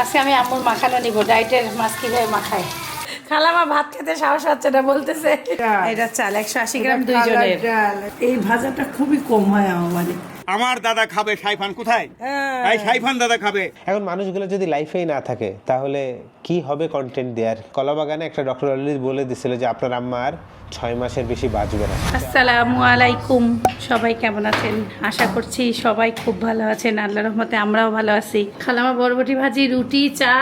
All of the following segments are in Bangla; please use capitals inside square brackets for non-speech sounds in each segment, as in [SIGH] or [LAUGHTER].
আজকে আমি আম্মুর মাখানো নিব ডাইটের মাছ কীভাবে মাখায়। খালামা ভাত খেতে সাহস হচ্ছে না বলতেছে। এটা চাল একশো আশি গ্রাম দুইজনের। এই ভাজাটা খুবই কম হয় আমার বাড়ি আমার দাদা খাবে সাইফান কোথায়? এই সাইফান দাদা খাবে। এখন মানুষগুলো যদি লাইফেই না থাকে তাহলে কি হবে কন্টেন্ট দেওয়ার কলাবাগানে একটা ডক্টর অলরেডি বলে দিছিল যে আপনার আম্মা আর ছয় মাসের বেশি বাঁচবে না। আসসালামু আলাইকুম। সবাই কেমন আছেন? আশা করছি সবাই খুব ভালো আছেন। আল্লাহ রহমতে আমরাও ভালো আছি। খালামা বরবটি ভাজি রুটি চা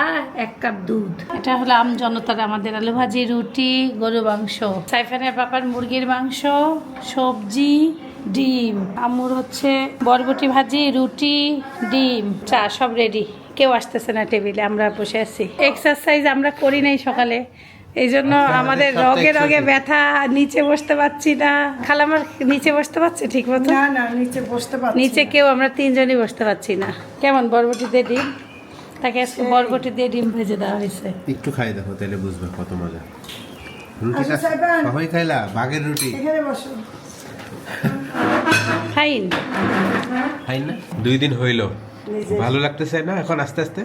এক কাপ দুধ। এটা হলো আম জনতার আমাদের আলু ভাজি রুটি গরু মাংস। সাইফানের পাপার মুরগির মাংস সবজি ডিম। আম্মুর হচ্ছে বরবটি ভাজি রুটি ডিম। চা সব রেডি কেউ আসতেছে না টেবিলে আমরা বসে আছি। এক্সারসাইজ আমরা করি নাই সকালে। এই জন্য আমাদের রগে রগে ব্যথা নিচে বসতে পারছি না। খালামার নিচে বসতে পারছে ঠিক মতো? না না নিচে বসতে পারছি নিচে কেউ আমরা তিনজনই বসতে পারছি না। কেমন বরবটি দিয়ে ডিম? তাকে আজকে বরবটি দিয়ে ডিম ভেজে দেওয়া হয়েছে। একটু খাই দেখো তাহলে বুঝবে কত মজা। আচ্ছা, সবাই খাইলা? বাঘের রুটি? এখানে বসো। ফাইন। না? দুই দিন হইল। ভালো লাগতেছে না এখন আস্তে আস্তে?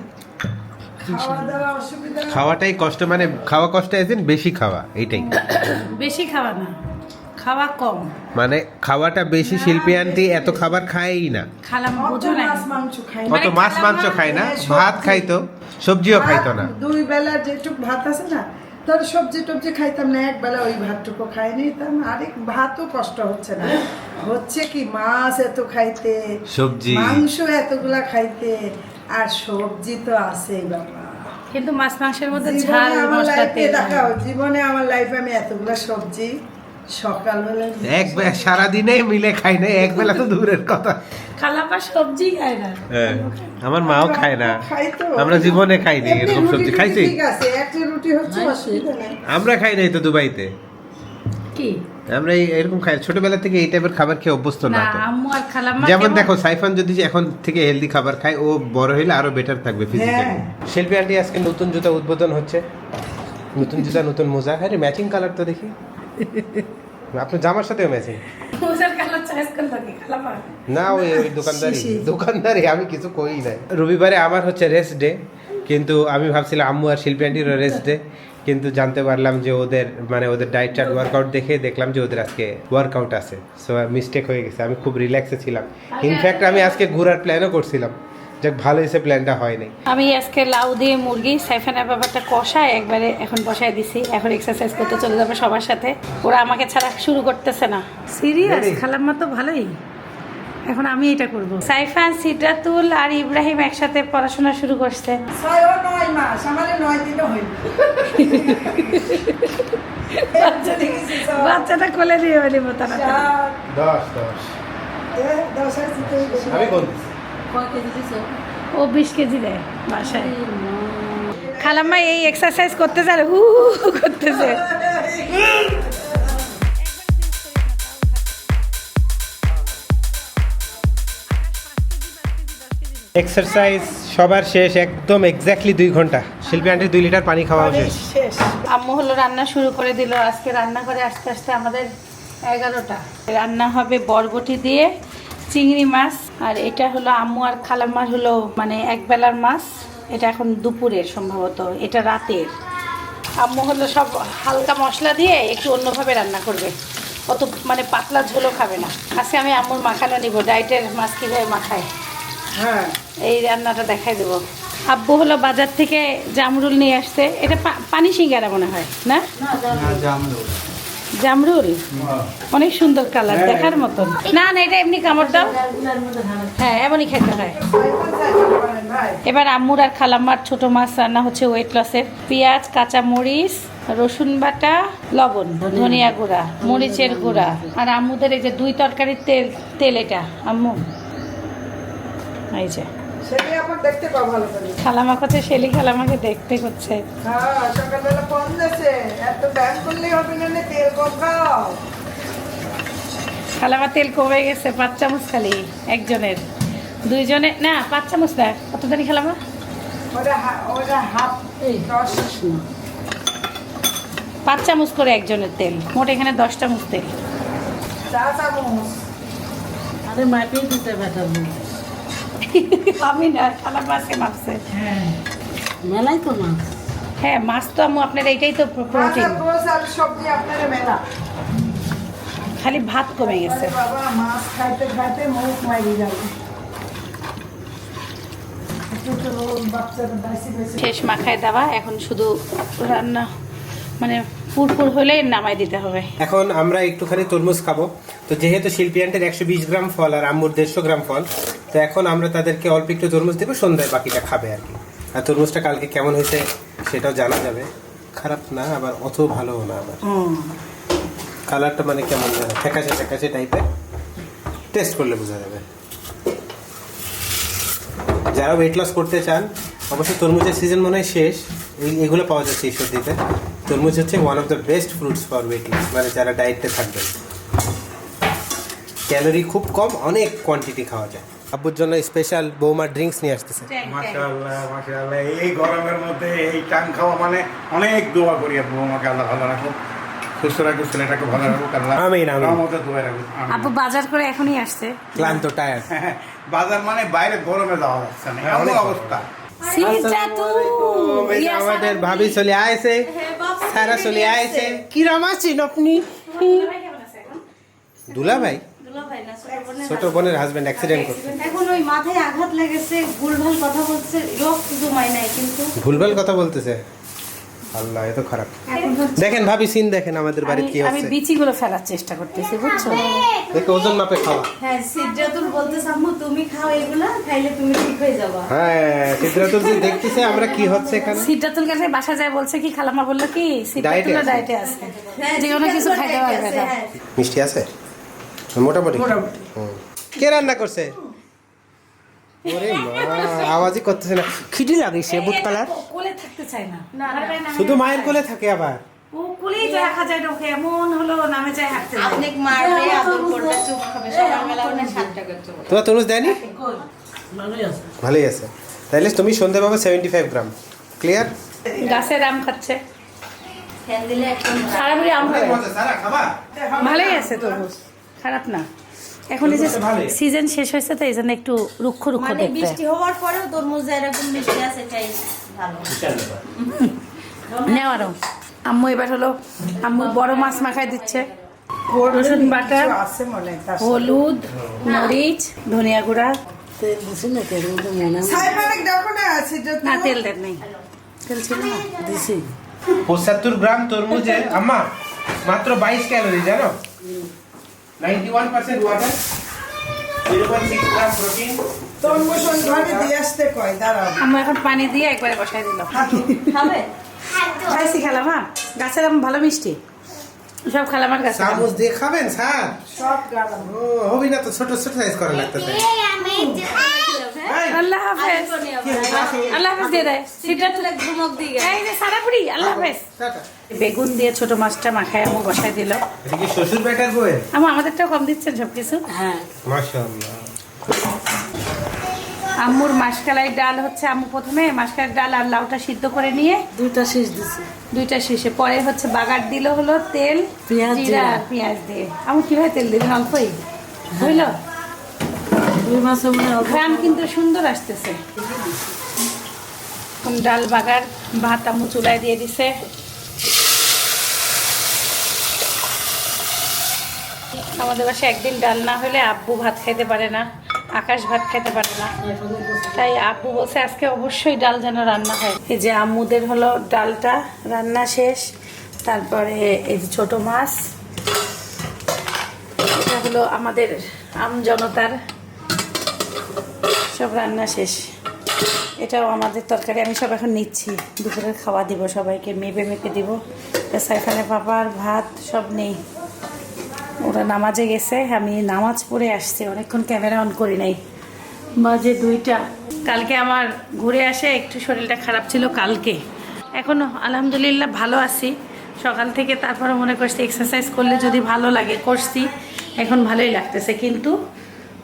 খাওয়াটাই কষ্ট মানে খাওয়া কষ্ট এদিন বেশি খাওয়া এইটাই। বেশি খাওয়া না খাওয়া কম। মানে খাওয়াটা বেশি শিল্পী আন্টি এত খাবার খায়ই না। অত মাছ মাংস। মানে খায় না হ্যাঁ, ভাত খাইতো সবজিও খাইতো না। দুই বেলা যেটুক ভাত আছে না তোর সবজি টবজি খাইতাম না একবেলা ওই ভাতটুকু খাই নিতাম। আরেক ভাতও কষ্ট হচ্ছে না। হচ্ছে কি মাছ এত খাইতে সবজি। মাংস এতগুলা খাইতে আর সবজি তো আছেই বাবা। কিন্তু মাছ মাংসের মধ্যে ঝাল মশলাতে মশলা তেল। জীবনে আমার লাইফে আমি এতগুলা সবজি সকালবেলা এক সারাদিনে মিলে খাই না এক বেলা তো দূরের কথা। খালাপা সবজি খায় না। হ্যাঁ আমার মাও খায় না। আমরা জীবনে খাইনি এরকম সবজি। খাইছি? ঠিক আছে একটা রুটি হচ্ছে অসুবিধা নেই। আমরা খাই নাই তো দুবাইতে। কি? আমরা এই- এরকম খাই ছোটবেলা থেকে এই টাইপের খাবার খেয়ে অভ্যস্ত না যেমন দেখো সাইফান যদি এখন থেকে হেলদি খাবার খায় ও বড় হইলে আরও বেটার থাকবে ফিজিক্যালি। শিল্পী আন্টি আজকে নতুন জুতা উদ্বোধন হচ্ছে। নতুন জুতা নতুন মোজা। হ্যাঁ ম্যাচিং কালার তো দেখি। আপনার জামার সাথেও ম্যাচিং না ওই ওই দোকানদারি দোকানদারি আমি কিছু কই নাই। রবিবারে আমার হচ্ছে রেস্ট ডে কিন্তু আমি ভাবছিলাম আম্মু আর শিল্পী আন্টিরও রেস্ট ডে কিন্তু জানতে পারলাম যে ওদের মানে ওদের ডায়েট চার্ট ওয়ার্কআউট দেখে দেখলাম যে ওদের আজকে ওয়ার্কআউট আছে। সো মিস্টেক হয়ে গেছে আমি খুব রিল্যাক্সে ছিলাম। ইনফ্যাক্ট আমি আজকে ঘোরার প্ল্যানও করছিলাম। যাক ভালো হয়েছে প্ল্যানটা হয়নি। আমি আজকে লাউ দিয়ে মুরগি সাইফানের ব্যাপারটা কষায় একবারে এখন বসায় দিছি। এখন এক্সারসাইজ করতে চলে যাবে সবার সাথে। ওরা আমাকে ছাড়া শুরু করতেছে না। সিরিয়াস? খালাম্মা তো ভালোই। এখন আমি এটা করব। সাইফান সিদ্রাতুল আর ইব্রাহিম একসাথে পড়াশোনা শুরু করছে। ছয় ও নয় মাস আমার নয় দিনও হয়নি। বাচ্চাটা কোলে চার, দশ দশ। আমি কোন ও বিশ কেজি দেয় বাসায়। খালাম্মা এই এক্সারসাইজ করতে চায় হু হু করতেছে। এক্সারসাইজ সবার শেষ একদম এক্স্যাক্টলি দুই ঘণ্টা। শিল্পী আন্টির দুই লিটার পানি খাওয়া শেষ। শেষ। আম্মু হলো রান্না শুরু করে দিল। আজকে রান্না করে আস্তে আস্তে আমাদের এগারোটা। রান্না হবে বরবটি দিয়ে চিংড়ি মাছ আর এটা হলো আম্মু আর খালাম্মার হলো মানে এক বেলার মাছ। এটা এখন দুপুরের সম্ভবত এটা রাতের। আম্মু হলো সব হালকা মশলা দিয়ে একটু অন্যভাবে রান্না করবে। অত মানে পাতলা ঝোলও খাবে না। আজকে আমি আম্মুর মাখানো নিব ডাইটের মাছ কীভাবে মাখায়? হ্যাঁ। এই রান্নাটা দেখাই দেবো। আব্বু হলো বাজার থেকে জামরুল নিয়ে আসছে। এটা পানি সিঙ্গারা মনে হয় না? জামরুল। অনেক সুন্দর কালার দেখার মতন। না না এটা এমনি কামড় দাও। হ্যাঁ এমনই খেতে হয়। এবার আম্মুর আর খালাম্মার ছোট মাছ রান্না হচ্ছে ওয়েট লসের পেঁয়াজ কাঁচা মরিচ রসুন বাটা লবণ ধনিয়া গুঁড়া মরিচের গুঁড়া। আর আম্মুদের এই যে দুই তরকারির তেল তেল এটা আম্মু। এই যে। সেটাই আমার দেখতে পাও ভালো করে। খালামা কাছে শেলি খালামাকে দেখতে করছে হ্যাঁ সকালবেলা দিয়েছে। এত ব্যায়াম করলেই হবে না তেল কম খাও? খালামা তেল কমে গেছে পাঁচ চামচ খালি একজনের। দুইজনে না পাঁচ চামচ না কত জানি খালামা? ওরা ওরা হাফ দশ। পাঁচ চামচ করে একজনের তেল মোট এখানে দশ চামচ তেল। চা চামচ। আরে মাপিয়ে দিতে পাঠাবো আমি না খালাম্মা আজকে মাপছে। মেলাই তো মাছ। হ্যাঁ মাছ তো আম্মু আপনার এইটাই তো প্রোটিন সবজি আপনারা মেলা। খালি ভাত কমে গেছে। বাবা মাছ খাইতে খাইতে মুখ মারি যাবে শেষ মাখায় দেওয়া এখন শুধু রান্না মানে পুরপুর হলে নামাই দিতে হবে। এখন আমরা একটুখানি তরমুজ খাব। তো যেহেতু শিল্পী শিল্পিয়ান্টের একশো বিশ গ্রাম ফল আর আম্মুর দেড়শো গ্রাম ফল তো এখন আমরা তাদেরকে অল্প একটু তরমুজ দেবো সন্ধ্যায় বাকিটা খাবে আর কি। আর তরমুজটা কালকে কেমন হয়েছে সেটাও জানা যাবে। খারাপ না আবার অত ভালোও না আবার। কালারটা মানে কেমন যেন ঠেকাছে ঠেকাছে টাইপের। টেস্ট করলে বোঝা যাবে। যারা ওয়েট লস করতে চান অবশ্যই তরমুজের সিজন মনে হয় শেষ। এগুলো পাওয়া যাচ্ছে এই সর্দিতে তরমুজ হচ্ছে one of the best fruits for weight loss মানে যারা ডায়েটে থাকবেন। ক্যালোরি খুব কম অনেক কোয়ান্টিটি খাওয়া যায়। আব্বুর জন্য স্পেশাল বৌমা ড্রিঙ্কস নিয়ে আসতেছে। মাশাআল্লাহ মাশাআল্লাহ এই গরমের মধ্যে এই টান খাওয়া মানে অনেক দোয়া করি আপু আমাকে আল্লাহ ভালো রাখুক সুস্থ রাখুক ছেলেটাকে ভালো রাখুক আল্লাহ আমিন, আমিন। রহমতে দোয়া। আপু বাজার করে এখনই আসছে। ক্লান্ত টায়ার [LAUGHS] বাজার মানে বাইরে গরমে যাওয়া যাচ্ছে না এমন অবস্থা। আমাদের ভাবি চলে আইছে সারা চলে আইছে কিরম আছেন আপনি? দুলা ভাই ছোট বোনের হাজবেন্ড অ্যাক্সিডেন্ট করছে। এখন ওই মাথায় আঘাত লেগেছে ভুলভাল কথা বলছে রক্ত জমায় নাই কিন্তু। ভুলভাল কথা বলতেছে? আল্লাহ এত খারাপ। দেখেন ভাবি সিন দেখেন আমাদের বাড়িতে কি আমি- আমি বিচিগুলো ফেলার চেষ্টা করতেছি বুঝছ? দেখে ওজন মাপে খাওয়া। হ্যাঁ বলতেছে আম্মু তুমি খাও এগুলা খাইলে তুমি ঠিক হয়ে যাবা। হ্যাঁ সিদ্ধাতুল জি দেখতেছে আমরা কি হচ্ছে এখানে? সিদ্ধাতুল কাছে বাসা যায় বলছে কি খালামা বলল কি সিদ্ধাতুল আছে। ডায়েটে আছে? হ্যাঁ, যে কোনো কিছু খাইতে পারবে না। হ্যাঁ। মিষ্টি আছে? মোটামুটি। কে রান্না করছে? ওরে মা আওয়াজই করতেছে না। খিদি লাগিছে বুট কালার? কোলে থাকতে চায় না। শুধু মায়ের কোলে থাকে আবার? ও কোলেই রাখা যায় ওকে এমন হলো নামে যায় হাঁটতে। অনেক মারবে আদর করবে চুপ খাবে? সকালবেলা উঠে সাতটা করতে বলে তোমার তরমুজ দেয়নি? ভালোই আছে। তাহলে তুমি সন্ধে পাবে সেভেন্টি ফাইভ গ্রাম। ক্লিয়ার গাছের আম খাচ্ছে। আম খাবে। ভালোই আছে তরমুজ খারাপ না। এখন এই যে সিজন শেষ হয়েছে তো এই জন্য একটু রুক্ষ রুক্ষ দেখতে মানে বৃষ্টি হওয়ার পরেও তরমুজ এরকম মিষ্টি আছে এটাই ভালো। নেওয়ারও আম্মু এবার হলো আম্মু বড় মাছ মাখায় দিচ্ছে। রসুন বাটা আছে হলুদ মরিচ ধনিয়া গুঁড়া। সাইফানেক দেখো না সিদ্ধ না তেল দেন নেই। তেল ছিল না। পঁচাত্তর গ্রাম তরমুজে আম্মা মাত্র বাইশ ক্যালোরি জানো? Ninety one percent water gram protein ঘরে দিয়ে আসতে কয় দাঁড়াও। এখন পানি দিয়ে একবারে বসাই দিল। খাবে? খাইছি হ্যাঁ। গাছের আম ভালো মিষ্টি? সব খালামার কাছে চামচ দিয়ে খাবেন স্যার? সব ও হবি না তো ছোট ছোট সাইজ করা লাগতেছে আল্লাহ হাফেজ। আল্লাহ হাফেজ দিয়ে দেয়। সিদ্ধাতুলে ঘুমক দিয়ে গেছে এই যে সারাপুরি আল্লাহ হাফেজ। বেগুন দিয়ে ছোট মাছটা মাখায় আমার বসায় দিল। এটা কি শ্বশুর বেটার বই? আমার আমাদেরটাও কম দিচ্ছেন সবকিছু? হ্যাঁ। মাশাআল্লাহ। আম্মুর মাসকালাই ডাল হচ্ছে আম্মু প্রথমে মাসকালাই ডাল আর লাউটা সিদ্ধ করে নিয়ে দুইটা শেষ দিছে। দুইটা শেষে পরে হচ্ছে বাগার দিল হলো তেল পেঁয়াজ, জিরা পেঁয়াজ দিয়ে। আমি কীভাবে তেল দিবেন? অল্পই? বুঝলো দুই মাসে গ্রাম কিন্তু সুন্দর আসতেছে। ডাল বাগার ভাত আম্মু চুলায় দিয়ে দিছে। আমাদের বাসায় একদিন ডাল না হলে আব্বু ভাত খাইতে পারে না। আকাশ ভাত খেতে পারে না। তাই আব্বু বলছে, আজকে অবশ্যই ডাল যেন রান্না হয়। এই যে আম্মুদের হলো ডালটা রান্না শেষ। তারপরে এই যে ছোট মাছ। এটা হলো আমাদের আম জনতার সব রান্না শেষ। এটাও আমাদের তরকারি। আমি সব এখন নিচ্ছি। দুপুরের খাওয়া দিব সবাইকে। মেপে মেপে দিব। সাইফানে পাপার ভাত, সব নেই। ওরা নামাজে গেছে, আমি নামাজ পড়ে আসছি, অনেকক্ষণ ক্যামেরা অন করি নাই। বাজে দুইটা। কালকে আমার ঘুরে আসে, একটু শরীরটা খারাপ ছিল কালকে। এখনও আলহামদুলিল্লাহ ভালো আছি। সকাল থেকে তারপরে মনে করছি এক্সারসাইজ করলে যদি ভালো লাগে, করছি। এখন ভালোই লাগতেছে, কিন্তু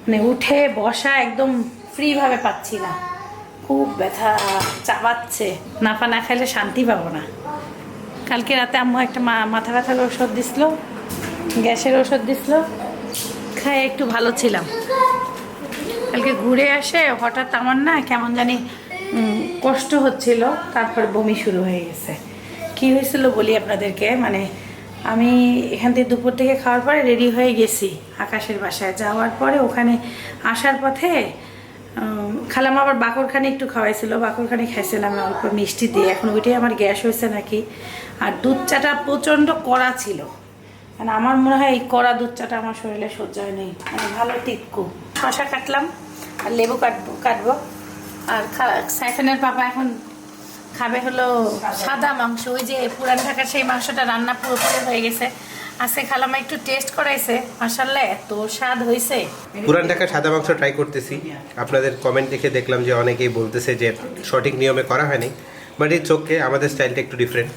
মানে উঠে বসা একদম ফ্রিভাবে পাচ্ছি না। খুব ব্যথা চাপাচ্ছে নাফা না খাইলে শান্তি পাবো না। কালকে রাতে আম্মু একটা মাথা ব্যথার ওষুধ দিছিল। গ্যাসের ওষুধ দিছিল। খাই একটু ভালো ছিলাম। কালকে ঘুরে আসে, হঠাৎ আমার না কেমন জানি কষ্ট হচ্ছিল। তারপরে বমি শুরু হয়ে গেছে। কি হয়েছিল বলি আপনাদেরকে? মানে আমি এখান থেকে দুপুর থেকে খাওয়ার পরে রেডি হয়ে গেছি আকাশের বাসায়। যাওয়ার পরে ওখানে আসার পথে খালাম আবার বাকরখানি একটু খাওয়াইছিল। বাকরখানি খাইছিলাম অল্প মিষ্টি দিয়ে। এখন ওইটাই আমার গ্যাস হয়েছে নাকি? আর দুধ চাটা প্রচণ্ড কড়া ছিল। মানে আমার মনে হয় এই কড়া দুধ চাটা আমার শরীরে সহ্য হয় নেই। মানে ভালো টিক্কু। শশা কাটলাম আর লেবু কাটবো কাটবো। আর খা- সাইফানের পাপা এখন খাবে হলো সাদা মাংস। ওই যে পুরান ঢাকার সেই মাংসটা রান্না পুরোপুরি হয়ে গেছে। আজকে খালামা একটু টেস্ট করাইছে। মাসাল্লাহ এত স্বাদ হয়েছে পুরান ঢাকা সাদা মাংস ট্রাই করতেছি। আপনাদের কমেন্ট দেখে দেখলাম যে অনেকেই বলতেছে যে সঠিক নিয়মে করা হয়নি। বাট এই চোখে আমাদের স্টাইলটা একটু ডিফারেন্ট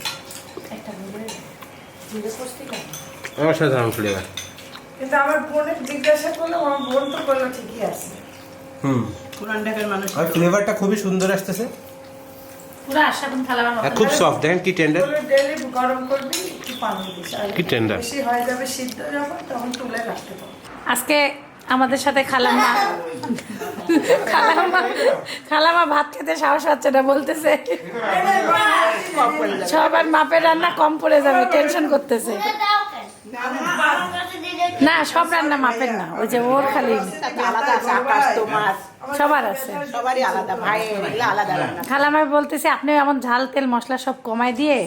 অসাধারণ ফ্লেভার কিন্তু আমার বোনের জিজ্ঞাসা করলাম আমার বোন তো করল ঠিকই আছে। হুম। পুরান ঢাকার মানুষ আর ফ্লেভারটা খুবই সুন্দর আসতেছে। পুরো খালামা আর খুব সফট দেখেন কি টেন্ডার ডেলি গরম করবি একটু পানি দিস। কি tender? বেশি হয়ে যাবে সিদ্ধ যখন তখন তুলে রাখতে পারব আজকে আমাদের সাথে খালাম্মা খালাম্মা খালাম্মা ভাত খেতে সাহস হচ্ছে না বলতেছে। সবার মাপের রান্না কম পড়ে যাবে টেনশন করতেছে। না সব রান্না মাপের না। ওই যে ওর খালি আলাদা আছে আকাশ তোমার সবার আছে। সবারই আলাদা ভাই আলাদা খালামাই বলতেছে আপনি এমন ঝাল তেল মশলা সব কমাই দিয়ে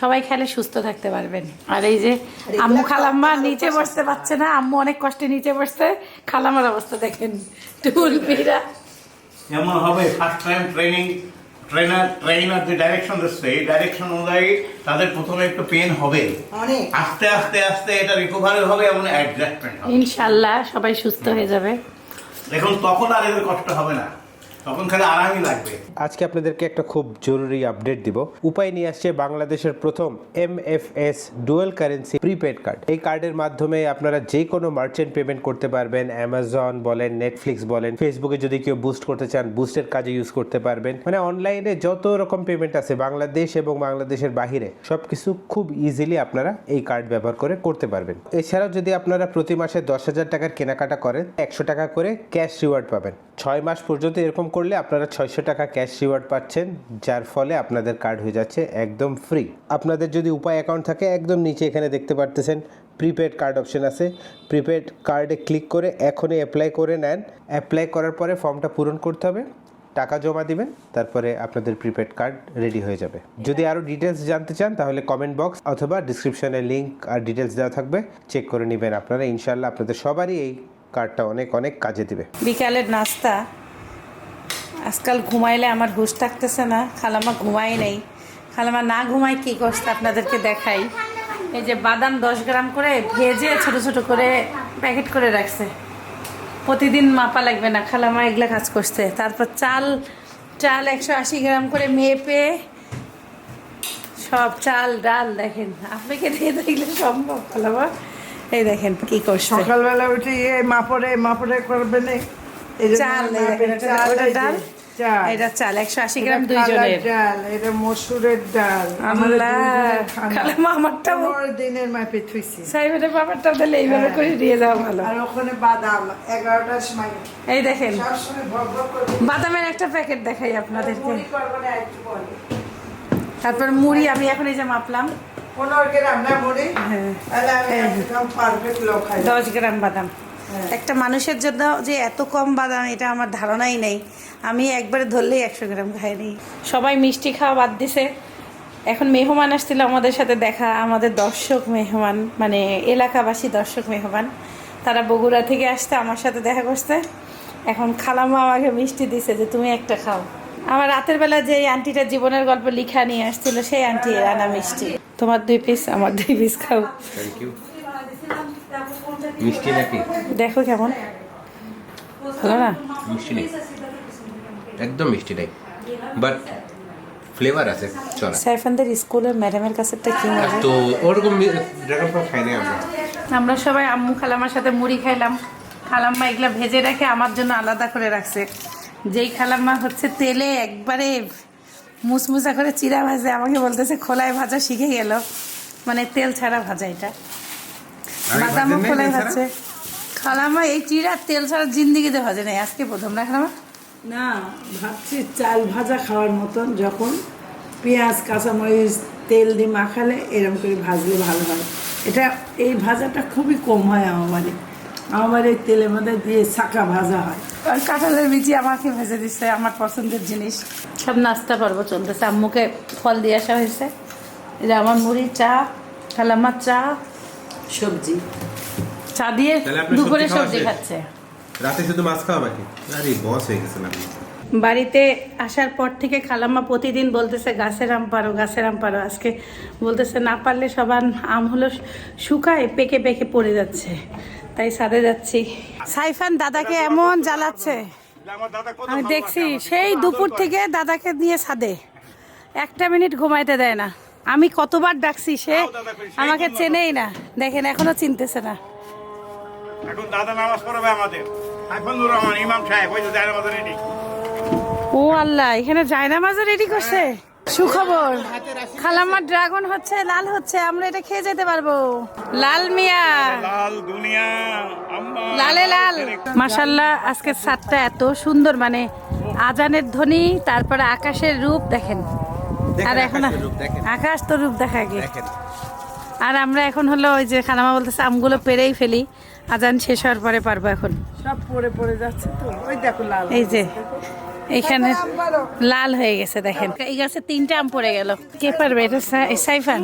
সবাই খেলে সুস্থ থাকতে পারবেন। আর এই যে আম্মু খালাম্মা নিচে বসতে পারছে না আম্মু অনেক কষ্টে নিচে বসতে খালামার অবস্থা দেখেন টুল পিরা যেমন হবে? First time training trainer trainer যে ডাইরেকশন দিচ্ছে এই ডাইরেকশন অনুযায়ী তাদের প্রথমে একটু পেন হবে। আস্তে আস্তে আস্তে এটা রিকভারি হবে এবং অ্যাডজাস্টমেন্ট হবে। ইনশাল্লাহ সবাই সুস্থ হয়ে যাবে। দেখুন তখন আর এদের কষ্ট হবে না। তখন খালি আরামই লাগবে। আজকে আপনাদেরকে একটা খুব জরুরি আপডেট দিব। উপায় নিয়ে আসছে বাংলাদেশের প্রথম M F S dual currency prepaid card এই কার্ডের মাধ্যমে আপনারা যে কোনো মার্চেন্ট পেমেন্ট করতে পারবেন। অ্যামাজন বলেন নেটফ্লিক্স বলেন ফেসবুকে যদি কেউ বুস্ট করতে চান বুস্টের কাজে ইউজ করতে পারবেন। মানে অনলাইনে যত রকম পেমেন্ট আছে, বাংলাদেশ এবং বাংলাদেশের বাহিরে, সবকিছু খুব ইজিলি আপনারা এই কার্ড ব্যবহার করে করতে পারবেন। এছাড়াও যদি আপনারা প্রতি মাসে দশ হাজার টাকার কেনাকাটা করেন, একশো টাকা করে ক্যাশ রিওয়ার্ড পাবেন। ছয় মাস পর্যন্ত এরকম করলে আপনারা ছয়শো টাকা ক্যাশ রিওয়ার্ড পাচ্ছেন, যার ফলে আপনাদের কার্ড হয়ে যাচ্ছে একদম ফ্রি আপনাদের যদি উপায় অ্যাকাউন্ট থাকে, একদম নিচে এখানে দেখতে পারতেছেন প্রিপেড কার্ড অপশন আছে। প্রিপেড কার্ডে ক্লিক করে এখনই অ্যাপ্লাই করে নেন। অ্যাপ্লাই করার পরে ফর্মটা পূরণ করতে হবে। টাকা জমা দিবেন, তারপরে আপনাদের প্রিপেড কার্ড রেডি হয়ে যাবে। যদি আরও ডিটেলস জানতে চান, তাহলে কমেন্ট বক্স অথবা ডিসক্রিপশনে লিঙ্ক আর ডিটেলস দেওয়া থাকবে। চেক করে নেবেন আপনারা। ইনশাল্লাহ আপনাদের সবারই এই কার্ডটা অনেক অনেক কাজে দিবে। বিকালের নাস্তা আজকাল ঘুমাইলে আমার হুশ থাকতেছে না খালামা ঘুমাই নেই। খালামা না ঘুমাই কি করছে আপনাদেরকে দেখাই। এই যে বাদাম দশ গ্রাম করে ভেজে ছোট ছোট করে প্যাকেট করে রাখছে। প্রতিদিন মাপা লাগবে না খালামা এগুলা কাজ করছে। তারপর চাল চাল একশো আশি গ্রাম করে মেপে সব চাল ডাল দেখেন। আপনাকে দিয়ে দেখলে সম্ভব খালামা? এই দেখেন কি করছে। সকালবেলা উঠে মাপড়ে মাপড়ে করবে না এই যে চাল ডাল? চাল। এটা চাল একশো আশি গ্রাম কালার দুইজনের। ডাল এটা মসুরের ডাল। আমারটা দিনের মাপে থুইছি। সাইবের ব্যাপারটা তাহলে এইভাবে করে দিয়ে যাওয়া ভালো। আর ওখানে বাদাম এগারোটার সময়। এই দেখেন বাদামের একটা প্যাকেট দেখাই আপনাদেরকে। তারপর মুড়ি আমি এখন এই যে মাপলাম। পনেরো গ্রাম না মুড়ি? হ্যাঁ। দশ গ্রাম বাদাম। একটা মানুষের জন্য যে এত কম বাদাম এটা আমার ধারণাই নেই। আমি একবারে ধরলেই একশো গ্রাম খাই নিই সবাই মিষ্টি খাওয়া বাদ দিছে। এখন মেহমান আসছিল আমাদের সাথে দেখা আমাদের দর্শক মেহমান মানে এলাকাবাসী দর্শক মেহমান। তারা বগুড়া থেকে আসতে আমার সাথে দেখা করতে এখন খালামা আমাকে মিষ্টি দিছে যে তুমি একটা খাও। আমার রাতের বেলা যে আন্টিটা জীবনের গল্প লিখা নিয়ে আসছিল সেই আন্টি আনা মিষ্টি। তোমার দুই পিস আমার দুই পিস খাও। থ্যাংক ইউ মিষ্টি নাকি? দেখো কেমন। ভালো না? মিষ্টি নেই। একদম মিষ্টি নেই। বাট ফ্লেভার আছে চলা। সাইফানদের স্কুলের ম্যাডামের কাছেটা কি মজা? তো ওরকম ড্রাগন ফল খাই না আমরা। আমরা সবাই আম্মু খালামার সাথে মুড়ি খাইলাম। খালাম্মা এগুলা ভেজে রেখে আমার জন্য আলাদা করে রাখছে। যেই খালাম্মা হচ্ছে তেলে একবারে মুসমুসা করে চিরা ভাজে আমাকে বলতেছে খোলায় ভাজা শিখে গেল। মানে তেল ছাড়া ভাজা এটা। বাদামও? ভাজছে খালামা এই চিড়া তেল ছাড়া জিন্দিগিতে ভাজে নাই আজকে প্রথম না খালামা না ভাবছি চাল ভাজা খাওয়ার মতন যখন পেঁয়াজ কাঁচামরিচ তেল দিয়ে মাখালে এরকম করে ভাজলে ভালো হয়। এটা এই ভাজাটা খুবই কম হয় আমার বাড়ি। আমার বাড়ি এই তেলের মধ্যে দিয়ে শাঁকা ভাজা হয়। আর কাঁঠালের বিচি আমাকে ভেজে দিচ্ছে আমার পছন্দের জিনিস। সব নাস্তা পর্ব চলতেছে। আম্মুকে ফল দিয়ে আসা হয়েছে। যে আমার মুড়ি চা খালাম্মার চা সবজি। চা দিয়ে দুপুরে সবজি? খাচ্ছে। রাতে শুধু মাছ খাওয়া বাকি? আরে বস হয়ে গেছেন আপনি। বাড়িতে আসার পর থেকে খালাম্মা প্রতিদিন বলতেছে গাছের আম পারো গাছের আম পারো আজকে বলতেছে না পারলে সবার আম হলো শুকায় পেকে পেকে পড়ে যাচ্ছে। তাই সাদে যাচ্ছি। সাইফান দাদাকে এমন জ্বালাচ্ছে। আমার দাদা কত আমি দেখছি সেই দুপুর থেকে দাদাকে নিয়ে সাদে একটা মিনিট ঘুমাইতে দেয় না। আমি কতবার ডাকছি সে আমাকে চেনেই না। দেখেন এখনও চিনতেছে না। এখন দাদা নামাজ পড়াবে আমাদের। সাইফুল্লাহ রহমান ইমাম সাহেব ওই যে যায় আমাদের রেডি ও আল্লাহ এখানে জায়নামাজও রেডি করছে? সুখবর। খালাম্মার ড্রাগন হচ্ছে লাল হচ্ছে আমরা এটা খেয়ে যেতে পারব। লাল মিয়া। লাল দুনিয়া লালে লাল। মাসাল্লাহ আজকে সাতটা এত সুন্দর মানে আজানের ধ্বনি তারপরে আকাশের রূপ দেখেন। আর এখন আকাশ তো রূপ দেখা গে দেখেন। আর আমরা এখন হলো ওই যে খালামা বলতেছে আমগুলো পেরেই ফেলি আজান শেষ হওয়ার পরে পারব এখন। সব পরে পরে যাচ্ছে তো। ওই দেখো লাল এই যে এখানে লাল হয়ে গেছে দেখেন। এই গাছে তিনটা আম পড়ে গেল। কে পারবে? এটা সাইফান।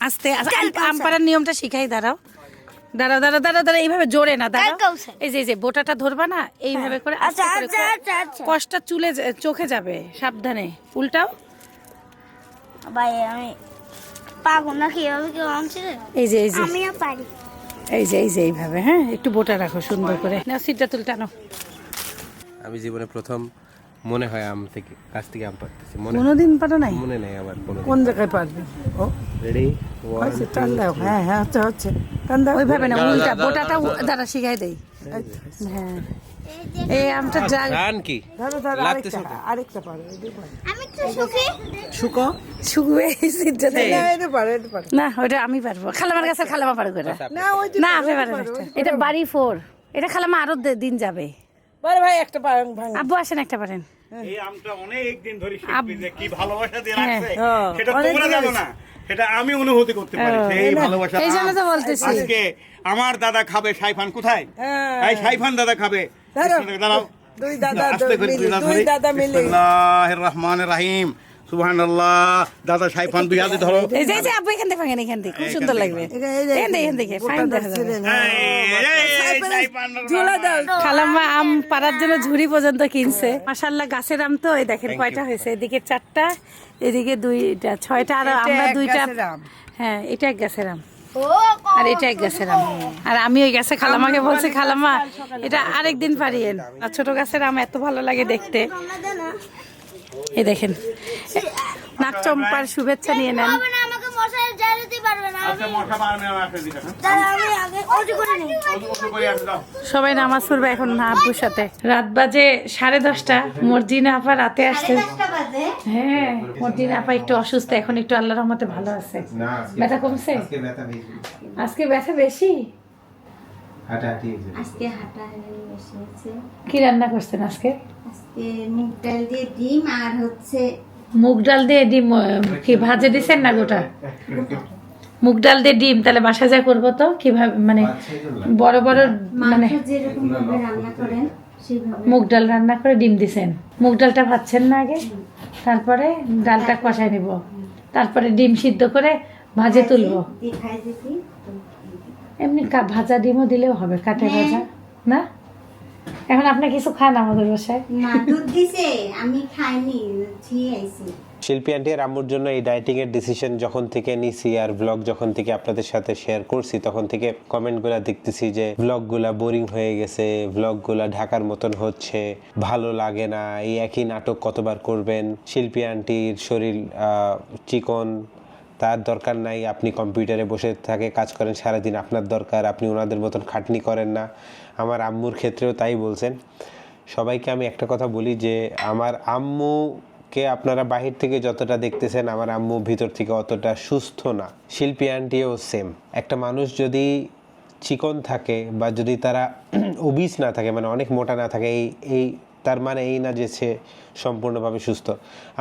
আস্তে আস্তে আম- আম পাড়ার নিয়মটা শিখাই দাঁড়াও। দাঁড়াও দাঁড়াও দাঁড়াও দাঁড়াও এইভাবে জোরে না দাঁড়াও। এই যে এই যে বোটাটা ধরবা না এইভাবে করে আস্তে করে কষ্ট চুলে চোখে যাবে সাবধানে। উল্টাও। ভাই আমি পাবো না কীভাবে কেউ আনছে এই যে এই যে। আমিও পারি। এই যে এই যে এইভাবে হ্যাঁ? একটু বোটা রাখো সুন্দর করে। না সিটটা তুলটা নাও আমি জীবনে প্রথম মনে হয় আম থেকে গাছ থেকে আম পাড়তেছি মনে কোনোদিন পারো নাই? মনে নেই আমার কোন জায়গায় পারবে ও রেডি হয়েছে টান দাও হ্যাঁ হ্যাঁ হচ্ছে হচ্ছে। টান দাও ওইভাবে না উল্টা বোটাটা দাঁড়া শিখাই দেই। হ্যাঁ। এই আমটা যা গান কি? ধরো ধরো আরেকটা আরেকটা পারো আমি তো সুখী শুকো? শুকবে সিটটা না এটা পারো এটা পারো। না ওটা আমি পারব। খালামার কাছে খালামা পারো করে না ওই না আপনি পারেন এটা বাড়ি ফোর। এটা খালামা আরও দিন যাবে। বড় ভাই একটা পারো আব্বু আসেন একটা পারেন। এই আমটা অনেক দিন ধরে যে কি ভালোবাসা দিয়ে রাখছে। হ্যাঁ, সেটা তোমরা জানো না। সেটা আমি অনুভূতি করতে পারি সেই ভালোবাসা এই জন্য তো বলতেছি। আজকে আমার দাদা খাবে সাইফান কোথায়? হ্যাঁ। এই সাইফান দাদা খাবে। দাঁড়াও। দুই দাদা আস্তে করে মিলে, দুই দাদা দুই ধরি। দাদা মিলে। বিসমিল্লাহির রহমানির রহিম। সুবহানাল্লাহ। দাদা সাইফান দুই হাতে ধরো। এই যে যে আব্বু এখান থেকে ফাঁকেন এখান থেকে। খুব সুন্দর লাগবে। এটা এই যে এখান থেকে এখান থেকে ফাইন দেখা যাবে। এই, এই, এই, সাইফান ঝোলা দাও। খালাম্মা আম পাড়ার জন্য ঝুড়ি পর্যন্ত কিনছে। মাসাল্লাহ গাছের আম তো এই দেখেন কয়টা হয়েছে? এদিকে চারটা। এদিকে দুইটা ছয়টা আর আমরা দুইটা হ্যাঁ এটা এক গাছের আম। আর এটা এক গাছের আম। আর আমি ওই গাছে খালামাকে বলছি খালামা এটা আরেক দিন পারিয়েন আর ছোট গাছের আম এত ভালো লাগে দেখতে। এ দেখেন। নাক চম্পার শুভেচ্ছা নিয়ে নেন। মশাই জাল পারবে না আচ্ছা মশা আমি আগে করে নিই। করে আসে সবাই নামাজ পড়বে এখন আব্বুর সাথে। রাত বাজে সাড়ে দশটা মর্জিনা আপা রাতে আসছে। বাজে। হ্যাঁ মর্জিনা আপা একটু অসুস্থ এখন একটু আল্লাহ রহমতে ভালো আছে। না ব্যথা কমছে? আজকে ব্যথা বেশি। কি রান্না করছেন আজকে? আজকে মুগ ডাল দিয়ে ডিম আর হচ্ছে মুগ ডাল দিয়ে ডিম কি ভাজে দিছেন না গোটা? মুগ ডাল দিয়ে ডিম তাহলে বাসা যা করব তো? কীভাবে মানে বড় বড় মানে মুগ ডাল রান্না করে ডিম দিছেন। মুগ ডালটা ভাজছেন না আগে? তারপরে ডালটা কষাই নিব। তারপরে ডিম সিদ্ধ করে ভাজে তুলবো। এমনি কা- ভাজা ডিমও দিলেও হবে কাটে ভাজা না? এখন আপনি কিছু খান আমাদের বাসায়? না দুধ দিছে আমি খাইনি ছিয়ে আইছি। শিল্পী আন্টি আর আম্মুর জন্য এই ডায়েটিং এর ডিসিশন যখন থেকে নিছি আর ব্লগ যখন থেকে আপনাদের সাথে শেয়ার করছি তখন থেকে কমেন্টগুলা দেখতেছি যে ব্লগগুলা বোরিং হয়ে গেছে ব্লগগুলা ঢাকার মতন হচ্ছে ভালো লাগে না এই একই নাটক কতবার করবেন? শিল্পী আন্টির শরীর আহ, চিকন তার দরকার নাই, আপনি কম্পিউটারে বসে থাকে, কাজ করেন, সারাদিন আপনার দরকার, আপনি ওনাদের মতন খাটনি করেন না। আমার আম্মুর ক্ষেত্রেও তাই বলছেন। সবাইকে আমি একটা কথা বলি যে, আমার আম্মুকে আপনারা বাহির থেকে যতটা দেখতেছেন, আমার আম্মু ভিতর থেকে অতটা সুস্থ না। শিল্পী আন্টিও সেম একটা মানুষ যদি চিকন থাকে বা যদি তারা [CLEARS THROAT] ওবিস না থাকে মানে অনেক মোটা না থাকে, এই এই, তার মানে এই না যে সে সম্পূর্ণভাবে সুস্থ।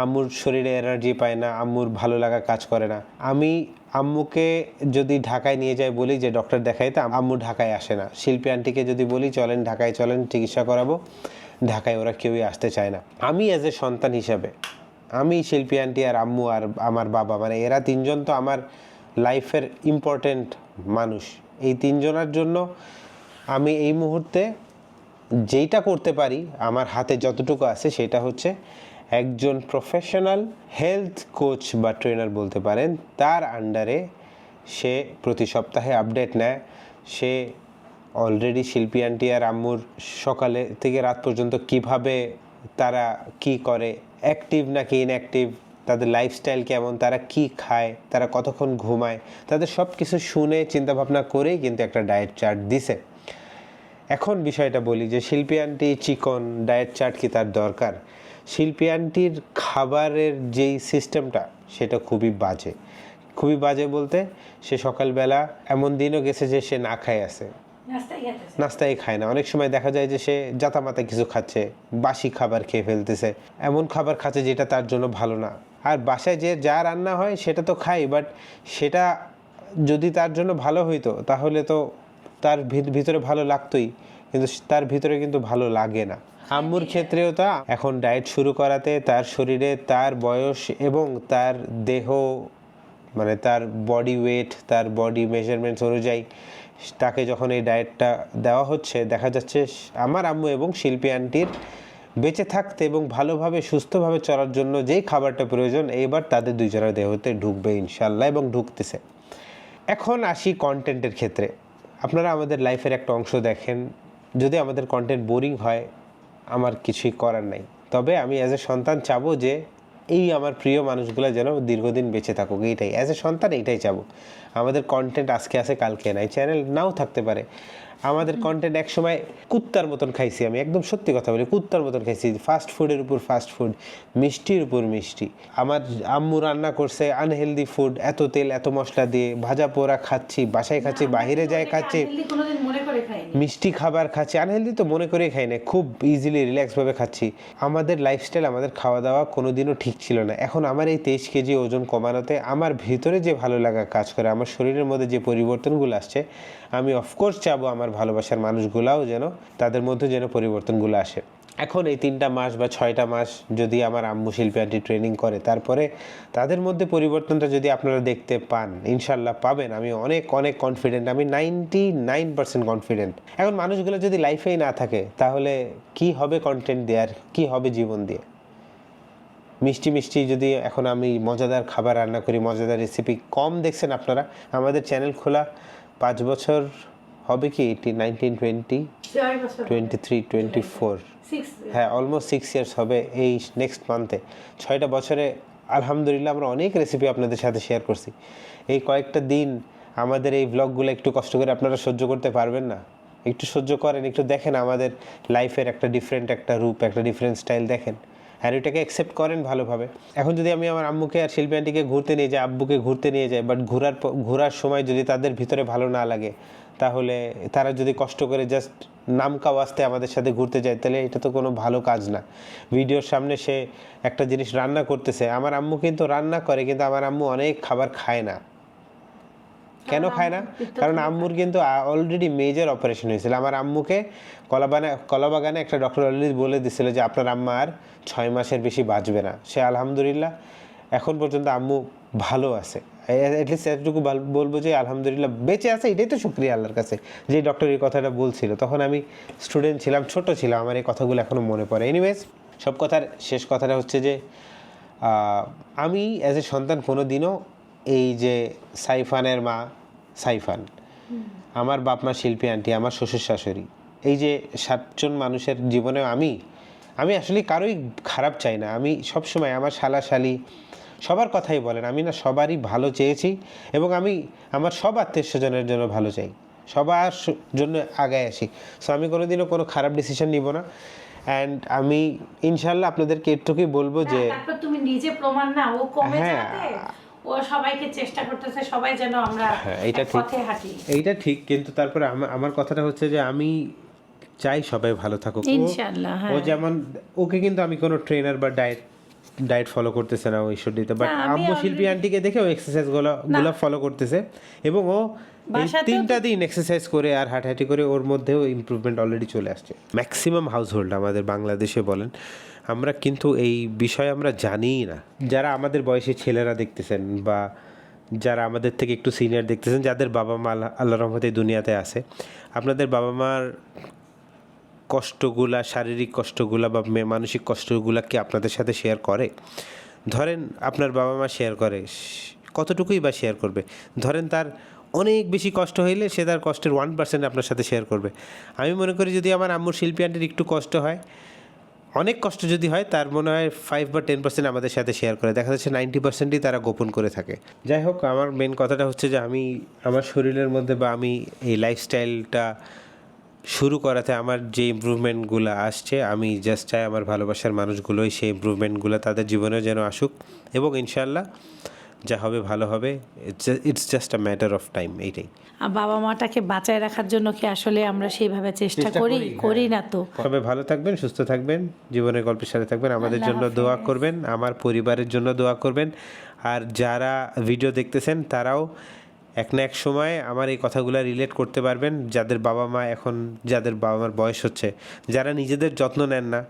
আম্মুর শরীরে এনার্জি পায় না, আম্মুর ভালো লাগা কাজ করে না। আমি আম্মুকে যদি ঢাকায় নিয়ে যাই বলি যে, ডক্টর দেখাইতে আম্মু ঢাকায় আসে না। শিল্পী আন্টিকে যদি বলি, চলেন ঢাকায়, চলেন চিকিৎসা করাবো। ঢাকায় ওরা কেউই আসতে চায় না। আমি অ্যাজ এ সন্তান হিসাবে, আমি শিল্পী আন্টি আর আম্মু আর আমার বাবা মানে এরা তিনজন তো আমার লাইফের ইম্পর্টেন্ট মানুষ। এই তিনজনের জন্য আমি এই মুহূর্তে যেইটা করতে পারি, আমার হাতে যতটুকু আছে, সেটা হচ্ছে একজন প্রফেশনাল হেলথ কোচ বা ট্রেনার বলতে পারেন। তার আন্ডারে সে প্রতি সপ্তাহে আপডেট নেয়। সে অলরেডি শিল্পী আন্টি আর আম্মুর সকালে থেকে রাত পর্যন্ত কীভাবে তারা কি করে অ্যাক্টিভ নাকি ইনঅ্যাক্টিভ তাদের লাইফস্টাইল কেমন, তারা কি খায়, তারা কতক্ষণ ঘুমায়, তাদের সব কিছু শুনে চিন্তাভাবনা করেই কিন্তু একটা ডায়েট চার্ট দিছে। এখন বিষয়টা বলি যে শিল্পী আন্টি চিকন ডায়েট চার্ট কি তার দরকার? শিল্পী আন্টির খাবারের যেই সিস্টেমটা সেটা খুবই বাজে। খুবই বাজে বলতে সে সকালবেলা এমন দিনও গেছে যে সে না খায় আছে। নাস্তায় নাস্তাই খায় না। অনেক সময় দেখা যায় যে সে জাতামাতা কিছু খাচ্ছে বাসি খাবার খেয়ে ফেলতেছে। এমন খাবার খাচ্ছে যেটা তার জন্য ভালো না। আর বাসায় যে যা রান্না হয় সেটা তো খাই বাট সেটা যদি তার জন্য ভালো হইতো তাহলে তো তার ভিত- ভিতরে ভালো লাগতোই, কিন্তু তার ভিতরে কিন্তু ভালো লাগে না। আম্মুর ক্ষেত্রেও তা, এখন ডায়েট শুরু করাতে তার শরীরে তার বয়স এবং তার দেহ মানে তার বডি ওয়েট তার বডি মেজারমেন্টস অনুযায়ী তাকে যখন এই ডায়েটটা দেওয়া হচ্ছে, দেখা যাচ্ছে আমার আম্মু এবং শিল্পী আন্টির বেঁচে থাকতে এবং ভালোভাবে, সুস্থভাবে চলার জন্য যেই খাবারটা প্রয়োজন, এইবার তাদের দুইজনের দেহতে ঢুকবে ইনশাল্লাহ এবং ঢুকতেছে। এখন আসি কন্টেন্টের ক্ষেত্রে। আপনারা আমাদের লাইফের একটা অংশ দেখেন। যদি আমাদের কন্টেন্ট বোরিং হয়, আমার কিছুই করার নাই। তবে আমি অ্যাজ এ সন্তান চাবো যে, এই আমার প্রিয় মানুষগুলো যেন দীর্ঘদিন বেঁচে থাকুক, এইটাই। অ্যাজ এ সন্তান এইটাই চাবো। আমাদের কন্টেন্ট আজকে আসে কালকে নাই। চ্যানেল নাও থাকতে পারে। আমাদের কন্টেন্ট এক সময় কুত্তার মতন খাইছি আমি একদম সত্যি কথা বলি কুত্তার মতন খাইছি। ফাস্ট ফুডের উপর ফাস্ট ফুড মিষ্টির উপর মিষ্টি। আমার আম্মু রান্না করছে আনহেলদি ফুড এত তেল এত মশলা দিয়ে। ভাজা পোড়া খাচ্ছি বাসায় খাচ্ছি বাহিরে যায় খাচ্ছি। করে মিষ্টি খাবার খাচ্ছি আনহেলদি তো মনে করেই খাই না, খুব ইজিলি রিল্যাক্সভাবে খাচ্ছি। আমাদের লাইফস্টাইল আমাদের খাওয়া দাওয়া কোনোদিনও ঠিক ছিল না। এখন আমার এই তেইশ কেজি ওজন কমানোতে আমার ভিতরে যে ভালো লাগা কাজ করে, আমার শরীরের মধ্যে যে পরিবর্তনগুলো আসছে, আমি অফকোর্স চাবো আমার ভালোবাসার মানুষগুলাও যেন, তাদের মধ্যে যেন পরিবর্তনগুলো আসে। এখন এই তিনটা মাস বা ছয়টা মাস যদি আমার আম্মু শিল্পী আন্টি ট্রেনিং করে তারপরে তাদের মধ্যে পরিবর্তনটা যদি আপনারা দেখতে পান ইনশাল্লাহ পাবেন। আমি অনেক অনেক কনফিডেন্ট আমি নাইনটি নাইন পার্সেন্ট কনফিডেন্ট এখন মানুষগুলো যদি লাইফেই না থাকে তাহলে কি হবে কন্টেন্ট দেওয়ার কি হবে জীবন দিয়ে? মিষ্টি মিষ্টি যদি এখন আমি মজাদার খাবার রান্না করি মজাদার রেসিপি কম দেখছেন আপনারা আমাদের চ্যানেল খোলা পাঁচ বছর হবে কি eighty nineteen twenty twenty three twenty four হ্যাঁ অলমোস্ট সিক্স ইয়ার্স হবে এই নেক্সট মান্থে ছয়টা বছরে আলহামদুলিল্লাহ আমরা অনেক রেসিপি আপনাদের সাথে শেয়ার করছি। এই কয়েকটা দিন আমাদের এই ব্লগগুলো একটু কষ্ট করে আপনারা সহ্য করতে পারবেন না। একটু সহ্য করেন, একটু দেখেন আমাদের লাইফের একটা ডিফারেন্ট একটা রূপ, একটা ডিফারেন্ট স্টাইল দেখেন। আর এটাকে অ্যাকসেপ্ট করেন ভালোভাবে। এখন যদি আমি আমার আম্মুকে আর শিল্পী আন্টিকে ঘুরতে নিয়ে যাই, আব্বুকে ঘুরতে নিয়ে যাই বাট ঘোরার ঘোরার সময় যদি তাদের ভিতরে ভালো না লাগে তাহলে তারা যদি কষ্ট করে জাস্ট নাম কাওয়াজতে আমাদের সাথে ঘুরতে যায় তাহলে এটা তো কোনো ভালো কাজ না। ভিডিওর সামনে সে একটা জিনিস রান্না করতেছে আমার আম্মু কিন্তু রান্না করে কিন্তু আমার আম্মু অনেক খাবার খায় না। কেন খায় না? কারণ আম্মুর কিন্তু অলরেডি মেজর অপারেশন হয়েছিল। আমার আম্মুকে কলাবানে কলাবাগানে একটা ডক্টর অলরেডি বলে দিছিল যে আপনার আম্মা আর ছয় মাসের বেশি বাঁচবে না। সে আলহামদুলিল্লাহ এখন পর্যন্ত আম্মু ভালো আছে। অ্যাটলিস্ট এতটুকু বলব যে আলহামদুলিল্লাহ বেঁচে আছে এটাই তো শুক্রিয়া আল্লাহর কাছে যে ডক্টর এই কথাটা বলছিল। তখন আমি স্টুডেন্ট ছিলাম ছোট ছিলাম আমার এই কথাগুলো এখনও মনে পড়ে। এনিওয়েজ সব কথার শেষ কথাটা হচ্ছে যে আমি অ্যাজ এ সন্তান কোনো দিনও এই যে সাইফানের মা সাইফান আমার বাপ মা শিল্পী আন্টি আমার শ্বশুর শাশুড়ি এই যে সাতজন মানুষের জীবনে আমি আমি আসলে কারোই খারাপ চাই না। আমি সবসময় আমার শালা শালি সবার কথাই বলেন আমি না সবারই ভালো চেয়েছি এবং আমি আমার সব আত্মীয় স্বজনের জন্য ভালো চাই সবার জন্য আগায় আসি সো আমি কোনোদিনও কোনো খারাপ ডিসিশন নিব না অ্যান্ড আমি ইনশাল্লাহ আপনাদেরকে এটুকুই বলব যে তুমি নিজে প্রমাণ না ও কমে হ্যাঁ। ও সবাইকে চেষ্টা করতেছে সবাই যেন আমরা হ্যাঁ, এইটা ঠিক। এইটা ঠিক কিন্তু তারপরে আমা- আমার কথাটা হচ্ছে যে আমি চাই সবাই ভালো থাকুক ইনশাআল্লাহ, হ্যাঁ। ও যেমন ওকে কিন্তু আমি কোনো ট্রেনার বা ডায়েট ডায়েট ফলো করতেছে না ওই দিতে। বাট আম্মু শিল্পী আন্টিকে দেখে ও এক্সারসাইজগুলো গুলো ফলো করতেছে। এবং ও তিনটা দিন এক্সারসাইজ করে আর হাঁটাহাঁটি করে ওর মধ্যেও ইমপ্রুভমেন্ট অলরেডি চলে আসছে। ম্যাক্সিমাম হাউস হোল্ড আমাদের বাংলাদেশে বলেন। আমরা কিন্তু এই বিষয়ে আমরা জানিই না। যারা আমাদের বয়সী ছেলেরা দেখতেছেন বা যারা আমাদের থেকে একটু সিনিয়র দেখতেছেন যাদের বাবা মা আল্লাহ রহমতে দুনিয়াতে আছে আপনাদের বাবা মার কষ্টগুলা, শারীরিক কষ্টগুলা বা মানসিক কষ্টগুলা কি আপনাদের সাথে শেয়ার করে? ধরেন আপনার বাবা মা শেয়ার করে, কতটুকুই বা শেয়ার করবে? ধরেন তার অনেক বেশি কষ্ট হইলে সে তার কষ্টের ওয়ান পার্সেন্ট আপনার সাথে শেয়ার করবে। আমি মনে করি যদি আমার আম্মুর শিল্পী আন্টির একটু কষ্ট হয়, অনেক কষ্ট যদি হয়, তার মনে হয় ফাইভ বা টেন পার্সেন্ট আমাদের সাথে শেয়ার করে। দেখা যাচ্ছে নাইনটি পার্সেন্টই তারা গোপন করে থাকে। যাই হোক, আমার মেন কথাটা হচ্ছে যে আমি, আমার শরীরের মধ্যে বা আমি এই লাইফস্টাইলটা শুরু করাতে আমার যে ইমপ্রুভমেন্টগুলো আসছে আমি জাস্ট চাই আমার ভালোবাসার মানুষগুলোই সেই ইমপ্রুভমেন্টগুলো তাদের জীবনেও যেন আসুক এবং ইনশাল্লাহ যা হবে ভালো হবে। It's just a matter of time এইটাই। আর বাবা মাটাকে বাঁচায় রাখার জন্য কি আসলে আমরা সেইভাবে চেষ্টা করি করি, হ্যাঁ। না তো। সবাই ভালো থাকবেন সুস্থ থাকবেন জীবনের গল্পের সাথে থাকবেন আমাদের জন্য দোয়া করবেন আমার পরিবারের জন্য দোয়া করবেন। আর যারা ভিডিও দেখতেছেন তারাও এক না এক সময় আমার এই কথাগুলো রিলেট করতে পারবেন। যাদের বাবা মা এখন যাদের বাবা মার বয়স হচ্ছে যারা নিজেদের যত্ন নেন না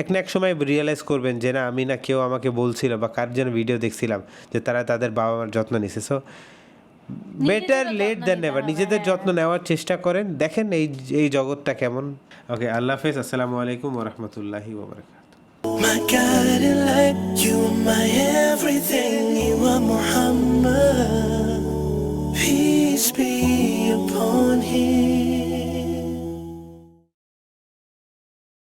এক না এক সময় রিয়েলাইজ করবেন যে না আমি না কেউ আমাকে বলছিল বা কার যেন ভিডিও দেখছিলাম যে তারা তাদের বাবা মার যত্ন নিছে। সো বেটার লেট নিতে নেভার নিজেদের হ্যাঁ। যত্ন নেওয়ার চেষ্টা করেন। দেখেন এই এই জগৎটা কেমন। ওকে আল্লাহ হাফেজ। আসসালামু আলাইকুম ওরহমতুল্লাহি ওবরাকাত My guiding light, you my everything, you are Muhammad. Peace be upon him.